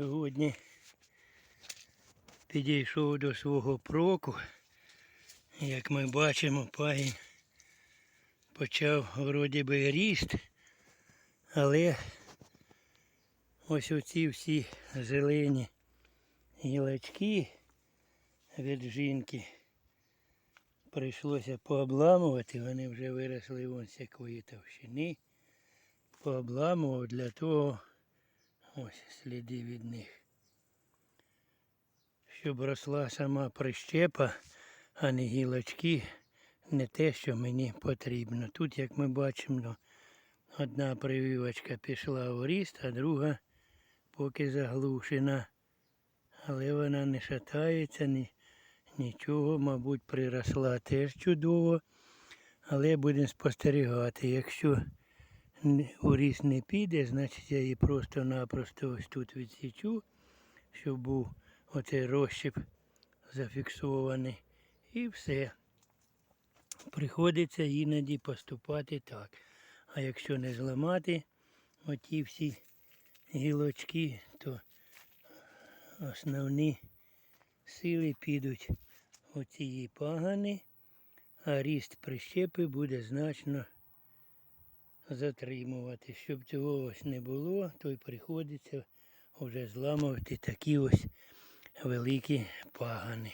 Сьогодні підійшов до свого проку. Як ми бачимо, пагін почав вроді би ріст, але ось оці всі зелені гілочки від жінки прийшлося пообламувати, вони вже виросли вон з якої товщини. Пообламував для того, ось сліди від них. Щоб росла сама прищепа, а не гілочки, не те, що мені потрібно. Тут, як ми бачимо, одна прививочка пішла в ріст, а друга поки заглушена. Але вона не шатається, ні, нічого, мабуть, приросла теж чудово. Але будемо спостерігати. Якщо у ріст не піде, значить я її просто-напросто ось тут відсічу, щоб був оцей розщеп зафіксований. І все. Приходиться іноді поступати так. А якщо не зламати оті всі гілочки, то основні сили підуть у ці пагани, а ріст прищепи буде значно затримувати. Щоб цього ось не було, то й приходиться вже зламувати такі ось великі пагани.